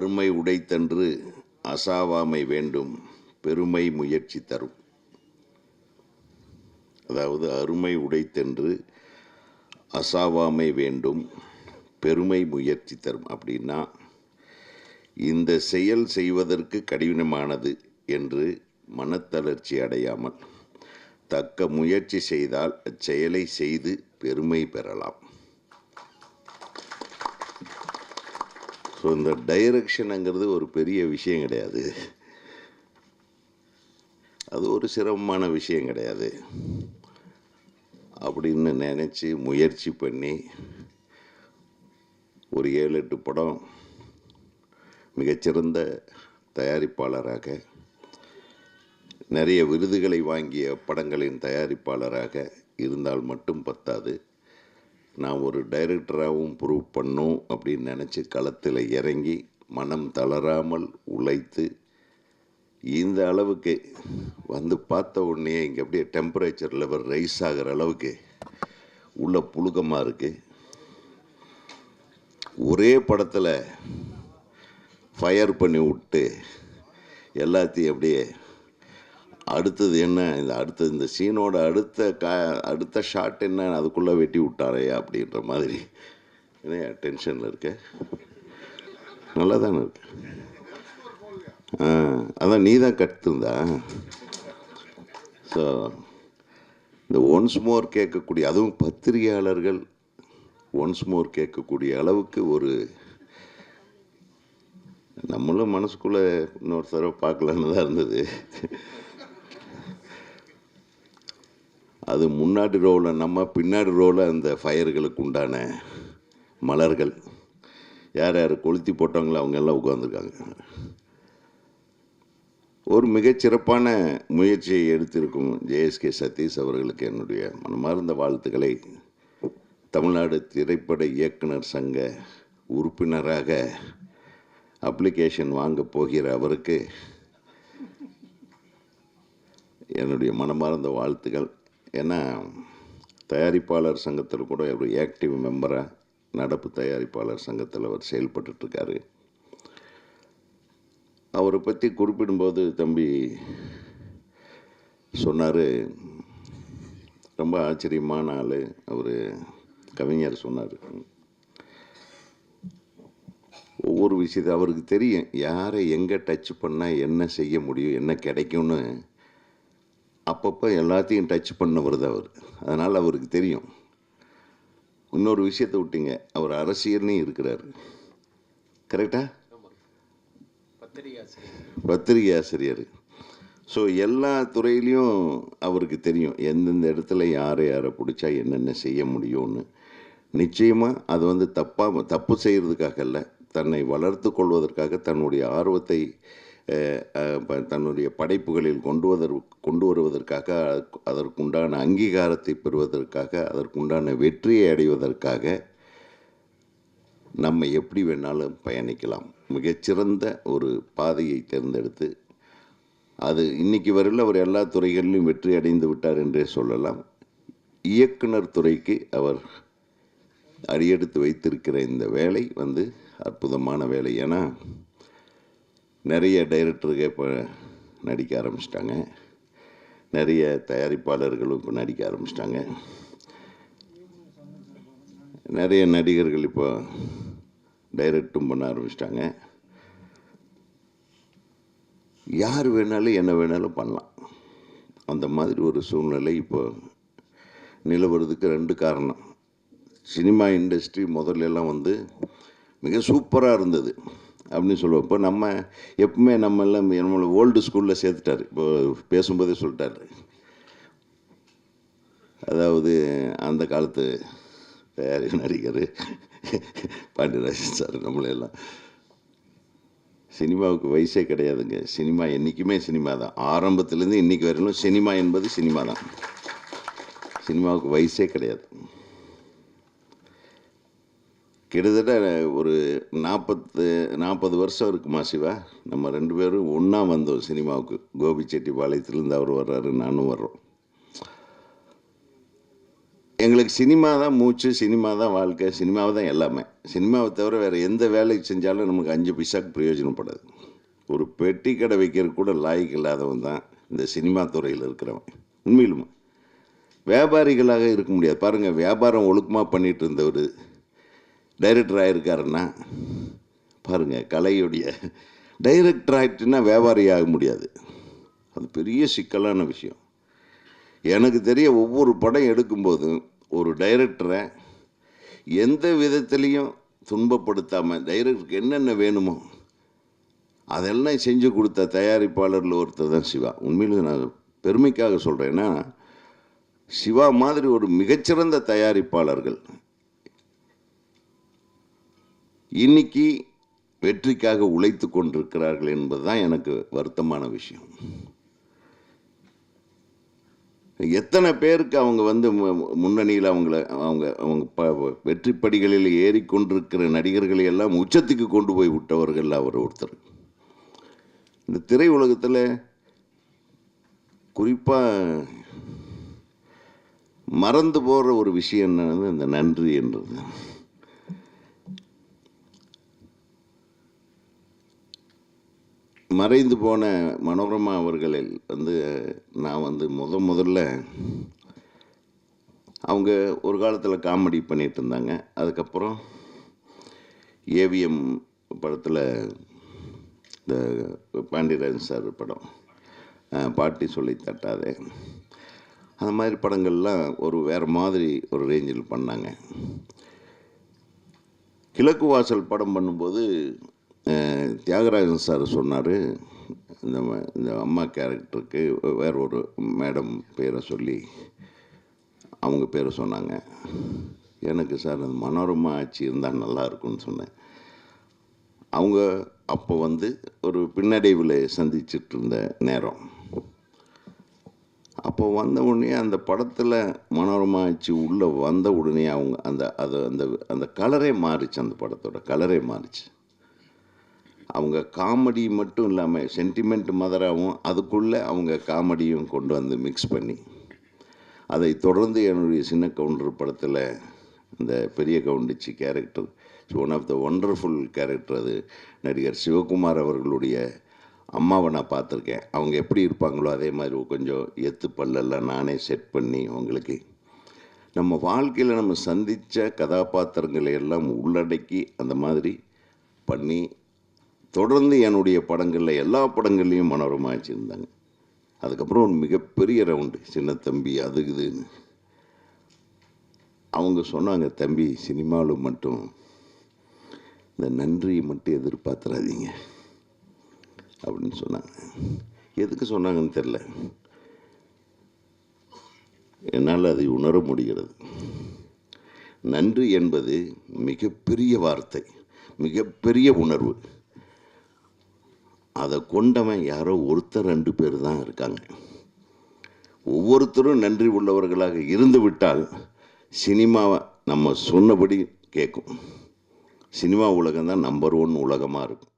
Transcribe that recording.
அருமை உடைத்தன்று அசாவாமை வேண்டும் பெருமை முயற்சி தரும். அதாவது அருமை உடைத்தென்று அசாவாமை வேண்டும் பெருமை முயற்சி தரும். அப்படின்னா இந்த செயல் செய்வதற்கு கடினமானது என்று மனத்தளர்ச்சி அடையாமல் தக்க முயற்சி செய்தால் அச்செயலை செய்து பெருமை பெறலாம். ஸோ இந்த டைரக்ஷனுங்கிறது ஒரு பெரிய விஷயம் கிடையாது. அது ஒரு சிரமமான விஷயம் கிடையாது. அப்படின்னு நினச்சி முயற்சி பண்ணி ஒரு ஏழு எட்டு படம் மிகச்சிறந்த தயாரிப்பாளராக நிறைய விருதுகளை வாங்கிய படங்களின் தயாரிப்பாளராக இருந்தால் மட்டும் பத்தாது. நான் ஒரு டைரக்டராகவும் ப்ரூவ் பண்ணும் அப்படின்னு நினச்சி களத்தில் இறங்கி மனம் தளராமல் உழைத்து இந்த அளவுக்கு வந்து பார்த்த உடனே இங்கே அப்படியே டெம்பரேச்சர் லெவல் ரைஸ் ஆகிற அளவுக்கு உள்ள புழுக்கமாக இருக்குது ஒரே படத்தில் ஃபயர் பண்ணி விட்டு எல்லாத்தையும் அப்படியே அடுத்தது என்ன? இந்த அடுத்தது இந்த சீனோட அடுத்த கா அடுத்த ஷாட் என்ன? அதுக்குள்ளே வெட்டி விட்டாரையா அப்படின்ற மாதிரி. என்ன டென்ஷனில் இருக்க? நல்லா தானே இருக்கு. ஆ அதான் நீ தான் கற்றுந்தா ஸோ இந்த ஒன்ஸ் மோர் கேட்கக்கூடிய அதுவும் பத்திரிகையாளர்கள் ஒன்ஸ் மோர் கேட்கக்கூடிய அளவுக்கு ஒரு நம்மளும் மனசுக்குள்ளே இன்னொரு தடவை பார்க்கலான்னு தான் இருந்தது. அது முன்னாடி ரோவில் நம்ம பின்னாடி ரோவில் அந்த ஃபயர்களுக்கு உண்டான மலர்கள். யார் யார் கொளுத்தி போட்டாங்களோ அவங்க எல்லாம் உட்காந்துருக்காங்க ஒரு மிகச்சிறப்பான முயற்சியை எடுத்திருக்கும் ஜேஎஸ்கே சதீஷ் அவர்களுக்கு என்னுடைய மனமார்ந்த வாழ்த்துக்களை. தமிழ்நாடு திரைப்பட இயக்குனர் சங்க உறுப்பினராக அப்ளிகேஷன் வாங்க போகிற அவருக்கு என்னுடைய மனமார்ந்த வாழ்த்துக்கள். ஏன்னா தயாரிப்பாளர் சங்கத்தில் கூட ஒரு ஆக்டிவ் மெம்பராக நடப்பு தயாரிப்பாளர் சங்கத்தில் அவர் செயல்பட்டுருக்காரு அவரை பற்றி குறிப்பிடும்போது தம்பி சொன்னார் ரொம்ப ஆச்சரியமான ஆள் அவர் கவிஞர் சொன்னார். ஒவ்வொரு விஷயத்தை அவருக்கு தெரியும். யாரை எங்கே டச் பண்ணால் என்ன செய்ய முடியும் என்ன கிடைக்கும்னு அப்பப்போ எல்லாத்தையும் டச் பண்ணவர் தான் அவர். அதனால் அவருக்கு தெரியும். இன்னொரு விஷயத்தை விட்டீங்க. அவர் அரசியல்லையும் இருக்கிறார். கரெக்டா பத்திரிகை ஆசிரியர். ஸோ எல்லா துறையிலையும் அவருக்கு தெரியும். எந்தெந்த இடத்துல யாரை யாரை பிடிச்சா என்னென்ன செய்ய முடியும்னு. நிச்சயமாக அது வந்து தப்பாக தப்பு செய்கிறதுக்காக இல்லை தன்னை வளர்த்து கொள்வதற்காக தன்னுடைய ஆர்வத்தை தன்னுடைய படைப்புகளில் கொண்டு வதற் கொண்டு வருவதற்காக அதற்குண்டான அங்கீகாரத்தை பெறுவதற்காக அதற்குண்டான வெற்றியை அடைவதற்காக நம்ம எப்படி வேணாலும் பயணிக்கலாம். மிகச்சிறந்த ஒரு பாதையை தேர்ந்தெடுத்து அது இன்னைக்கு வரையில் அவர் எல்லா துறைகளிலும் வெற்றி அடைந்து விட்டார் என்றே சொல்லலாம். இயக்குனர் துறைக்கு அவர் அடியெடுத்து வைத்திருக்கிற இந்த வேலை வந்து அற்புதமான வேலை. ஏன்னா நிறைய டைரக்டருக்கு இப்போ நடிக்க ஆரம்பிச்சிட்டாங்க. நிறைய தயாரிப்பாளர்களும் இப்போ நடிக்க ஆரம்பிச்சிட்டாங்க. நிறைய நடிகர்கள் இப்போ டைரக்டும் பண்ண ஆரம்பிச்சிட்டாங்க. யார் வேணாலும் என்ன வேணாலும் பண்ணலாம். அந்த மாதிரி ஒரு சூழ்நிலை இப்போ நிலவுறதுக்கு ரெண்டு காரணம். சினிமா இண்டஸ்ட்ரி முதல்ல எல்லாம் வந்து மிக சூப்பராக இருந்தது. அப்படின்னு சொல்லுவோம். இப்போ நம்ம எப்பவுமே நம்ம எல்லாம் நம்மளை ஓல்டு ஸ்கூலில் சேர்த்துட்டாரு. இப்போ பேசும்போதே சொல்லிட்டாரு. அதாவது அந்த காலத்து நடிகர் பாண்டியராஜன் சார் நம்மளையெல்லாம் சினிமாவுக்கு வயசே கிடையாதுங்க. சினிமா என்றைக்குமே சினிமா தான். ஆரம்பத்துலேருந்து இன்றைக்கி வரையிலும் சினிமா என்பது சினிமா தான். சினிமாவுக்கு வயசே கிடையாது. கிட்டத்தட்ட ஒரு நாற்பத்து நாற்பது வருஷம் இருக்குமா சிவா? நம்ம ரெண்டு பேரும் ஒன்றா வந்தோம் சினிமாவுக்கு. கோபிச்செட்டிப்பாளையத்துலேருந்து அவர் வர்றாரு நானும் வர்றோம். எங்களுக்கு சினிமா தான் மூச்சு சினிமா தான் வாழ்க்கை சினிமாவை தான் எல்லாமே. சினிமாவை தவிர வேறு எந்த வேலைக்கு செஞ்சாலும் நமக்கு அஞ்சு பைசாக்கு பிரயோஜனப்படாது ஒரு பெட்டி கடை வைக்கிறது கூட லாய்க்கு இல்லாதவன் தான் இந்த சினிமா துறையில் இருக்கிறவன். உண்மையிலுமா? வியாபாரிகளாக இருக்க முடியாது. பாருங்கள் வியாபாரம் ஒழுக்கமாக பண்ணிகிட்டு இருந்தவர் டைரக்டர் ஆகிருக்காருன்னா பாருங்கள் கலையுடைய டைரக்டர் ஆகிட்டுன்னா வியாபாரி ஆக முடியாது. அது பெரிய சிக்கலான விஷயம். எனக்கு தெரிய ஒவ்வொரு படம் எடுக்கும்போதும் ஒரு டைரக்டரை எந்த விதத்துலேயும் துன்பப்படுத்தாமல் டைரக்டருக்கு என்னென்ன வேணுமோ அதெல்லாம் செஞ்சு கொடுத்த தயாரிப்பாளரில் ஒருத்தர் தான் சிவா. உண்மையிலும் நான் பெருமைக்காக சொல்கிறேன் ஏன்னா சிவா மாதிரி ஒரு மிகச்சிறந்த தயாரிப்பாளர்கள் இன்னைக்கு வெற்றிக்காக உழைத்து கொண்டிருக்கிறார்கள் என்பது தான் எனக்கு வருத்தமான விஷயம். எத்தனை பேருக்கு அவங்க வந்து முன்னணியில் அவங்கள அவங்க அவங்க ப வெற்றி படிகளில் ஏறிக்கொண்டிருக்கிற நடிகர்களை எல்லாம் உச்சத்துக்கு கொண்டு போய் விட்டவர்கள் அவர் ஒருத்தர். இந்த திரை உலகத்தில் குறிப்பாக மறந்து போகிற ஒரு விஷயம் என்னது இந்த நன்றி என்றது. மறைந்து போன மனோரமா அவர்களில் வந்து நான் வந்து முத முதல்ல அவங்க ஒரு காலத்தில் காமெடி பண்ணிகிட்டு இருந்தாங்க. அதுக்கப்புறம் ஏவிஎம் படத்தில் இந்த பாண்டியராஜன் சார் படம் பாட்டி சொல்லி தட்டாதே. அந்த மாதிரி படங்கள்லாம் ஒரு வேறு மாதிரி ஒரு ரேஞ்சில் பண்ணாங்க. கிழக்கு வாசல் படம் பண்ணும்போது தியாகராஜன் சார் சொன்னார். இந்த இந்த அம்மா கேரக்டருக்கு வேற ஒரு மேடம் பேரை சொல்லி அவங்க பேரை சொன்னாங்க. எனக்கு சார் அந்த மனோரமா ஆட்சி இருந்தால் நல்லா இருக்கும்னு சொன்னேன். அவங்க அப்போ வந்து ஒரு பின்னடைவில் சந்திச்சுட்டு இருந்த நேரம். அப்போ வந்த உடனே அந்த படத்தில் மனோரமா ஆச்சு உள்ளே வந்த உடனே அவங்க அந்த அது அந்த அந்த கலரே மாறிச்சு அந்த படத்தோட கலரே மாறிச்சு. அவங்க காமெடி மட்டும் இல்லாமல் சென்டிமெண்ட் மதராகவும் அதுக்குள்ளே அவங்க காமெடியும் கொண்டு வந்து மிக்ஸ் பண்ணி அதை தொடர்ந்து என்னுடைய சின்ன கவுண்டர் படத்தில் இந்த பெரிய கவுண்டிச்சி character one of the wonderful character அது நடிகர் சிவகுமார் அவர்களுடைய அம்மாவை நான் பார்த்துருக்கேன். அவங்க எப்படி இருப்பாங்களோ அதே மாதிரி கொஞ்சம் எத்து பல்லெல்லாம் நானே செட் பண்ணி அவங்களுக்கு நம்ம வாழ்க்கையில் நம்ம சந்தித்த கதாபாத்திரங்களை எல்லாம் உள்ளடக்கி அந்த மாதிரி பண்ணி தொடர்ந்து என்னுடைய படங்களில் எல்லா படங்கள்லையும் மனோரமா வச்சுருந்தாங்க. அதுக்கப்புறம் ஒரு மிகப்பெரிய ரவுண்டு சின்ன தம்பி அது இதுன்னு. அவங்க சொன்னாங்க தம்பி சினிமாவில் மட்டும் இந்த நன்றியை மட்டும் எதிர்பார்த்துறாதீங்க. அப்படின்னு சொன்னாங்க. எதுக்கு சொன்னாங்கன்னு தெரில என்னால் அதை உணர முடிகிறது. நன்றி என்பது மிகப்பெரிய வார்த்தை மிகப்பெரிய உணர்வு. அதை கொண்டவன் யாரோ ஒருத்தர் ரெண்டு பேர் தான் இருக்காங்க. ஒவ்வொருத்தரும் நன்றி உள்ளவர்களாக இருந்து விட்டால் சினிமாவை நம்ம சொன்னபடி கேட்கும். சினிமா உலகம் தான் நம்பர் ஒன் உலகமாக இருக்கும்.